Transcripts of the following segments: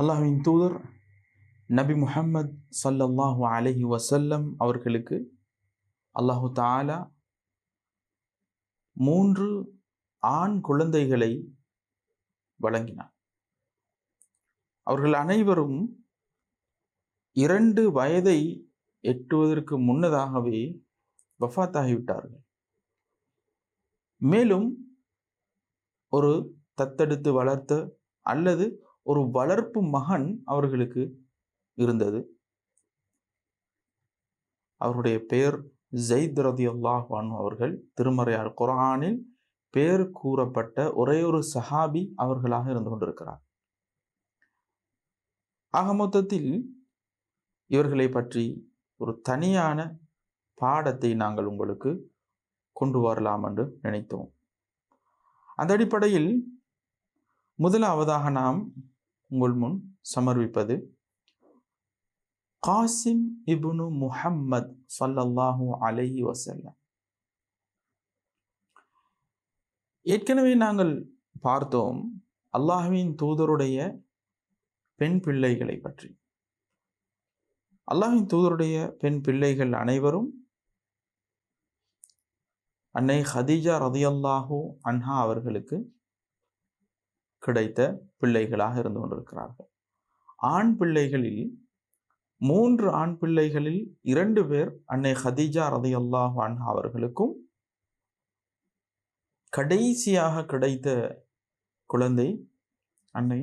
அல்லாஹின் தூதர் நபி முஹம்மத் சல்லல்லாஹு அலஹி வசல்லம் அவர்களுக்கு அல்லாஹு தாலா மூன்று ஆண் குழந்தைகளை வழங்கினார். அவர்கள் அனைவரும் இரண்டு வயதை எட்டுவதற்கு முன்னதாகவே வஃத்தாகிவிட்டார்கள். மேலும் ஒரு தத்தெடுத்து வளர்த்த அல்லது ஒரு வளர்ப்பு மகன் அவர்களுக்கு இருந்தது. அவருடைய பெயர் ஜெயித் ரதி அல்லாஹான் அவர்கள். திருமறையார் குரானில் பெயர் கூறப்பட்ட ஒரே ஒரு சஹாபி அவர்களாக இருந்து கொண்டிருக்கிறார். ஆக மொத்தத்தில் இவர்களை பற்றி ஒரு தனியான பாடத்தை நாங்கள் உங்களுக்கு கொண்டு வரலாம் என்று நினைத்தோம். அந்த அடிப்படையில் முதலாவதாக நாம் உங்கள் முன் சமர்ப்பிப்பது. காசிம் இபுனு முஹம்மத் சல்லல்லாஹு அலஹி வசல்லம் ஏற்கனவே நாங்கள் பார்த்தோம் அல்லாஹுவின் தூதருடைய பெண் பிள்ளைகளை பற்றி. அல்லாஹின் தூதருடைய பெண் பிள்ளைகள் அனைவரும் அன்னை ஹதீஜா ரதியல்லாஹூ அன்ஹா அவர்களுக்கு கிடைத்த பிள்ளைகளாக இருந்து கொண்டிருக்கிறார்கள். ஆண் பிள்ளைகளில் மூன்று ஆண் பிள்ளைகளில் இரண்டு பேர் அன்னை ஹதீஜா ரதியல்லாஹு அன்ஹா அவர்களுக்கும் கடைசியாக கிடைத்த குழந்தை அன்னை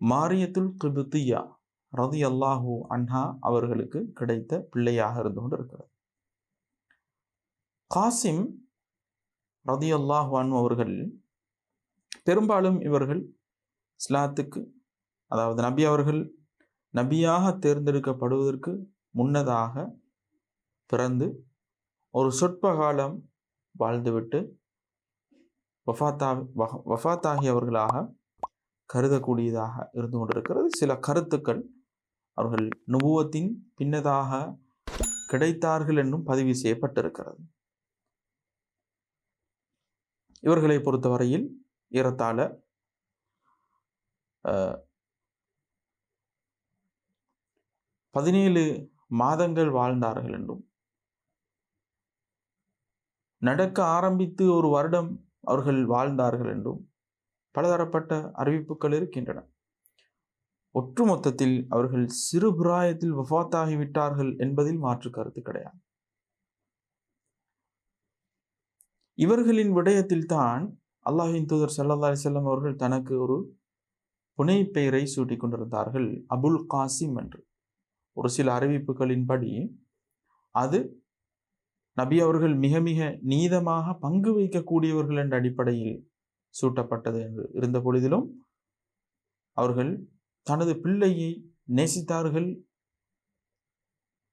மாரியத்துல் கிபுத்தியா ரதி அல்லாஹூ அன்ஹா அவர்களுக்கு கிடைத்த பிள்ளையாக இருந்து கொண்டு இருக்கிறது காசிம் ரதி அல்லாஹு அன்ஹு அவர்கள் பெரும்பாலும் இவர்கள் இஸ்லாத்துக்கு அதாவது நபி அவர்கள் நபியாக தேர்ந்தெடுக்கப்படுவதற்கு முன்னதாக பிறந்து ஒரு சொற்ப காலம் வாழ்ந்துவிட்டு வஃபாத்தா வஃபாத்தாகியவர்களாக கருதக்கூடியதாக இருந்து கொண்டிருக்கிறது. சில கருத்துக்கள் அவர்கள் நுபுவத்தின் பின்னதாக கிடைத்தார்கள் என்றும் பதிவு செய்யப்பட்டிருக்கிறது. இவர்களை பொறுத்தவரையில் ஏறத்தாழ பதினேழு மாதங்கள் வாழ்ந்தார்கள் என்றும் நடக்க ஆரம்பித்து ஒரு வருடம் அவர்கள் வாழ்ந்தார்கள் என்றும் பலதரப்பட்ட அறிவிப்புகள் இருக்கின்றன. ஒட்டுமொத்தத்தில் அவர்கள் சிறு பிராயத்தில் வஃத்தாகிவிட்டார்கள் என்பதில் மாற்று கருத்து கிடையாது. இவர்களின் விடயத்தில் தான் அல்லாஹின் தூதர் சல்லா அலிசல்லம் அவர்கள் தனக்கு ஒரு புனை பெயரை சூட்டிக் கொண்டிருந்தார்கள். அபுல் காசிம் என்று. ஒரு சில அறிவிப்புகளின்படி அது நபி அவர்கள் மிக மிக நீதமாக பங்கு வைக்கக்கூடியவர்கள் என்ற அடிப்படையில் சூட்டப்பட்டது என்று இருந்த பொழுதிலும் அவர்கள் தனது பிள்ளையை நேசித்தார்கள்.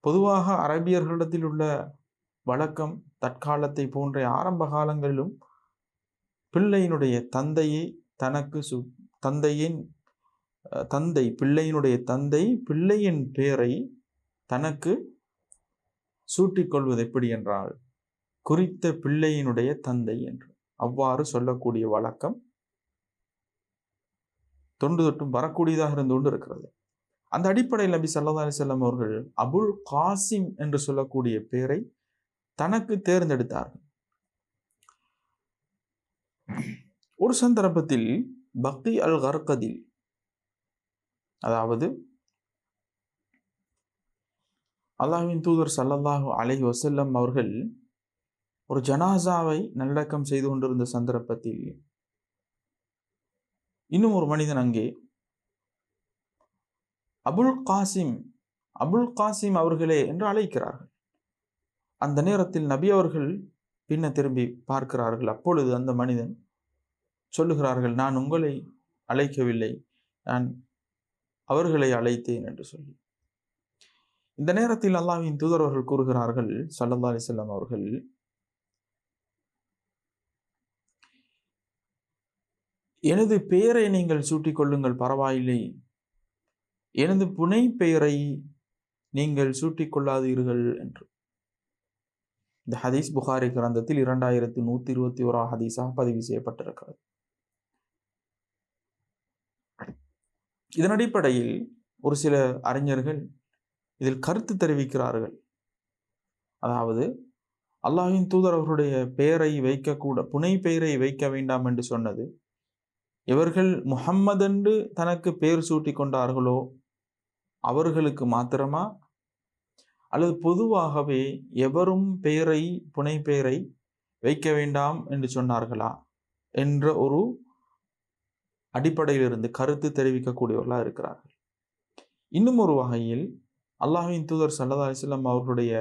பொதுவாக அரபியர்களிடத்தில் உள்ள வழக்கம் தற்காலத்தை போன்ற ஆரம்ப காலங்களிலும் பிள்ளையினுடைய தந்தையை தனக்கு சு தந்தையின் தந்தை பிள்ளையினுடைய தந்தை பிள்ளையின் பெயரை தனக்கு சூட்டிக்கொள்வது எப்படி என்றால் குறித்த பிள்ளையினுடைய தந்தை என்று. அவ்வாறு சொல்லக்கூடிய வழக்கம் தொண்டு தொட்டும் வரக்கூடியதாக இருந்து கொண்டு இருக்கிறது. அந்த அடிப்படையில் நபி சல்லா அலிசல்லாம் அவர்கள் அபுல் காசிம் என்று சொல்லக்கூடிய பெயரை தனக்கு தேர்ந்தெடுத்தார்கள். ஒரு சந்தர்ப்பத்தில் பக்தி அல் கர்கதில் அதாவது அல்லாஹின் தூதர் சல்லல்லாஹு அலஹி வசல்லம் அவர்கள் ஒரு ஜனாசாவை நல்லடக்கம் செய்து கொண்டிருந்த சந்தர்ப்பத்தில் இன்னும் ஒரு மனிதன் அங்கே. அபுல் காசிம் அபுல் காசிம் அவர்களே என்று அழைக்கிறார்கள். அந்த நேரத்தில் நபி அவர்கள் பின்ன திரும்பி பார்க்கிறார்கள். அப்பொழுது அந்த மனிதன் சொல்லுகிறார்கள் நான் உங்களை அழைக்கவில்லை. நான் அவர்களை அழைத்தேன் என்று சொல்லி. இந்த நேரத்தில் அல்லாவின் தூதரவர்கள் கூறுகிறார்கள் சல்லல்லா அலிசல்லாம் அவர்கள் எனது பெயரை நீங்கள் சூட்டிக் கொள்ளுங்கள் பரவாயில்லை. எனது புனை பெயரை நீங்கள் சூட்டிக் கொள்ளாதீர்கள் என்று. இந்த ஹதீஸ் புகாரி கிரந்தத்தில் இரண்டாயிரத்தி நூத்தி இருபத்தி ஓரா ஹதீஸாக பதிவு செய்யப்பட்டிருக்கிறது. இதன் அடிப்படையில் ஒரு சில அறிஞர்கள் இதில் கருத்து தெரிவிக்கிறார்கள். அதாவது அல்லாஹின் தூதர் அவர்களுடைய பெயரை வைக்கக்கூட புனை பெயரை வைக்க வேண்டாம் என்று சொன்னது இவர்கள் முஹம்மது என்று தனக்கு பெயர் சூட்டி கொண்டார்களோ அவர்களுக்கு மாத்திரமா? அல்லது பொதுவாகவே எவரும் பெயரை புனை பெயரை வைக்க வேண்டாம் என்று சொன்னார்களா என்ற ஒரு அடிப்படையிலிருந்து கருத்து தெரிவிக்கக்கூடியவர்களாக இருக்கிறார்கள். இன்னும் ஒரு வகையில் அல்லாஹின் தூதர் சல்லா அலிஸ்லாம் அவர்களுடைய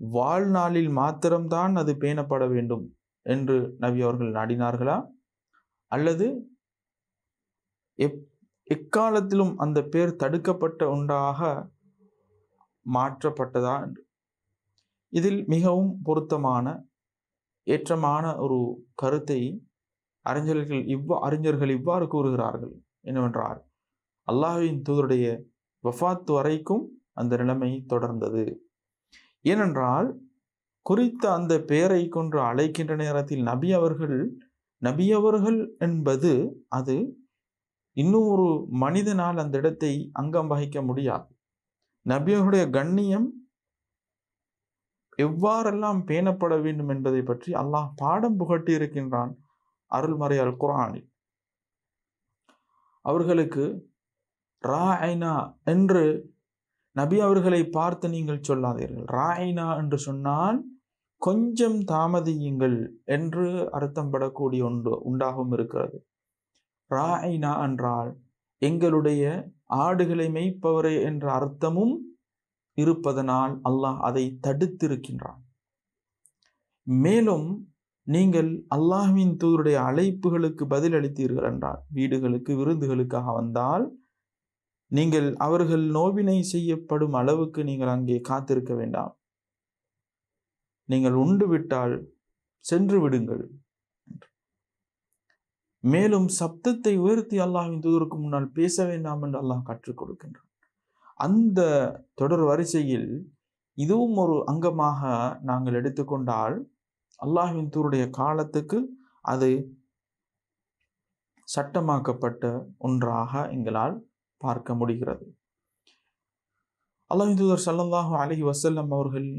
வாழ்நாளில் மாத்திரம்தான் அது பேணப்பட வேண்டும் என்று நபி அவர்கள் நாடினார்களா? அல்லது எப் எக்காலத்திலும் அந்த பேர் தடுக்கப்பட்ட ஒன்றாக மாற்றப்பட்டதா என்று. இதில் மிகவும் பொருத்தமான ஏற்றமான ஒரு கருத்தை அறிஞர்கள் இவ்வா அறிஞர்கள் இவ்வாறு கூறுகிறார்கள். என்னவென்றால் அல்லாஹின் தூதருடைய வஃபாத்து வரைக்கும் அந்த நிலைமை தொடர்ந்தது. ஏனென்றால் குறித்த அந்த பெயரை கொன்று அழைக்கின்ற நேரத்தில் நபி அவர்கள் நபி அவர்கள் என்பது அது இன்னும் ஒரு மனிதனால் அந்த இடத்தை அங்கம் வகிக்க முடியாது. நபியர்களுடைய கண்ணியம் எவ்வாறெல்லாம் பேணப்பட வேண்டும் என்பதை பற்றி அல்லாஹ் பாடம் புகட்டி இருக்கின்றான் அருள்மறை அல் குரானில் அவர்களுக்கு ஐனா என்று நபி அவர்களை பார்த்து நீங்கள் சொல்லாதீர்கள். ரா ஐனா என்று சொன்னால் கொஞ்சம் தாமதியுங்கள் என்று அர்த்தம் படக்கூடிய ஒன்று உண்டாகவும் இருக்கிறது. ரா ஐனா என்றால் எங்களுடைய ஆடுகளை மெய்ப்பவரே என்ற அர்த்தமும் இருப்பதனால் அல்லாஹ் அதை தடுத்திருக்கின்றான். மேலும் நீங்கள் அல்லாஹ்வின் தூதருடைய அழைப்புகளுக்கு பதில் அளித்தீர்கள் என்றால் வீடுகளுக்கு விருந்துகளுக்காக வந்தால் நீங்கள் அவர்கள் நோவினை செய்யப்படும் அளவுக்கு நீங்கள் அங்கே காத்திருக்க வேண்டாம். நீங்கள் உண்டு விட்டால் சென்று விடுங்கள். மேலும் சப்தத்தை உயர்த்தி அல்லாஹின் தூதருக்கு முன்னால் பேச வேண்டாம் என்று அல்லாஹ் கற்றுக் கொடுக்கின்றான். அந்த தொடர் வரிசையில் இதுவும் ஒரு அங்கமாக நாங்கள் எடுத்துக்கொண்டால் அல்லாஹின் தூருடைய காலத்துக்கு அது சட்டமாக்கப்பட்ட ஒன்றாக எங்களால் பார்க்க முடிகிறது. அல்லாஹின் தூதர் சல்லல்லாஹு அலஹி வசல்லம் அவர்கள்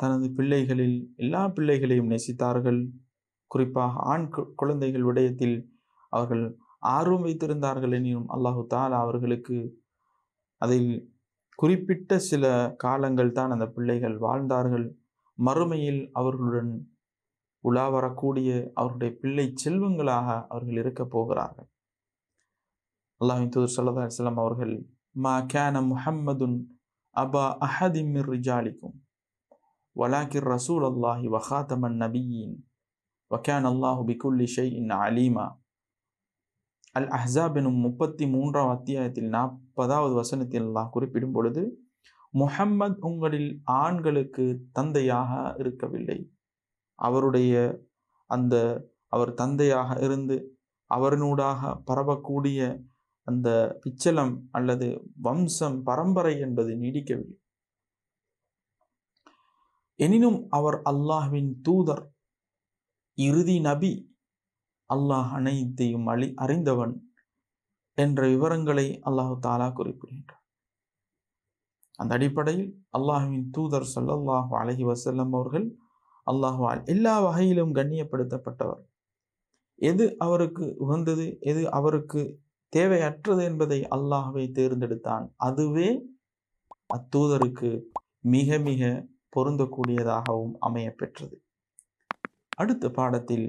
தனது பிள்ளைகளில் எல்லா பிள்ளைகளையும் நேசித்தார்கள். குறிப்பாக ஆண் குழந்தைகள் விடயத்தில் அவர்கள் ஆர்வம் வைத்திருந்தார்கள் எனினும் அல்லாஹு தாலா அவர்களுக்கு அதில் குறிப்பிட்ட சில காலங்கள் தான் அந்த பிள்ளைகள் வாழ்ந்தார்கள். மறுமையில் அவர்களுடன் உலா வரக்கூடிய அவருடைய பிள்ளை செல்வங்களாக அவர்கள் இருக்கப் போகிறார்கள். அல்லாஹின் தூதர் சல்லா அலிஸ்லாம் அவர்கள் மா கேன முஹம்மதுன் அபா அஹதிமிர் ரிஜாலிக்கும் வலாக்கிர் ரசூல் அல்லாஹி வஹாத்தமன் நபியின் வக்கேன் அல்லாஹு பிகுல்லி ஷை இன் அலீமா அல் அஹாப் எனும் முப்பத்தி மூன்றாம் அத்தியாயத்தில் நாற்பதாவது வசனத்தில் அல்லாஹ் குறிப்பிடும் பொழுது முஹம்மத் உங்களில் ஆண்களுக்கு தந்தையாக இருக்கவில்லை. அவருடைய அந்த அவர் தந்தையாக இருந்து அவரினூடாக பரவக்கூடிய அந்த பிச்சலம் அல்லது வம்சம் பரம்பரை என்பது நீடிக்கவில்லை. எனினும் அவர் அல்லாஹ்வின் தூதர் இறுதி நபி அல்லாஹ் அனைத்தையும் அழி அறிந்தவன் என்ற விவரங்களை அல்லாஹு தாலா குறிப்பிடுகின்றார் அந்த அடிப்படையில் அல்லாஹுவின் தூதர் சொல்லல்லாஹு அலஹி வசல்லம் அவர்கள் அல்லாஹுவால் எல்லா வகையிலும் கண்ணியப்படுத்தப்பட்டவர். எது அவருக்கு உகந்தது எது அவருக்கு தேவையற்றது என்பதை அல்லாஹுவை தேர்ந்தெடுத்தான். அதுவே அத்தூதருக்கு மிக மிக பொருந்தக்கூடியதாகவும் அமைய பெற்றது அடுத்த பாடத்தில்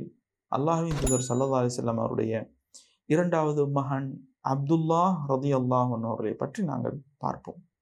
அல்லாஹின் தூதர் சல்லா அலிசல்லாம் அவருடைய இரண்டாவது மகன் அப்துல்லா ரதி அல்லாஹன் அவர்களை பற்றி நாங்கள் பார்ப்போம்.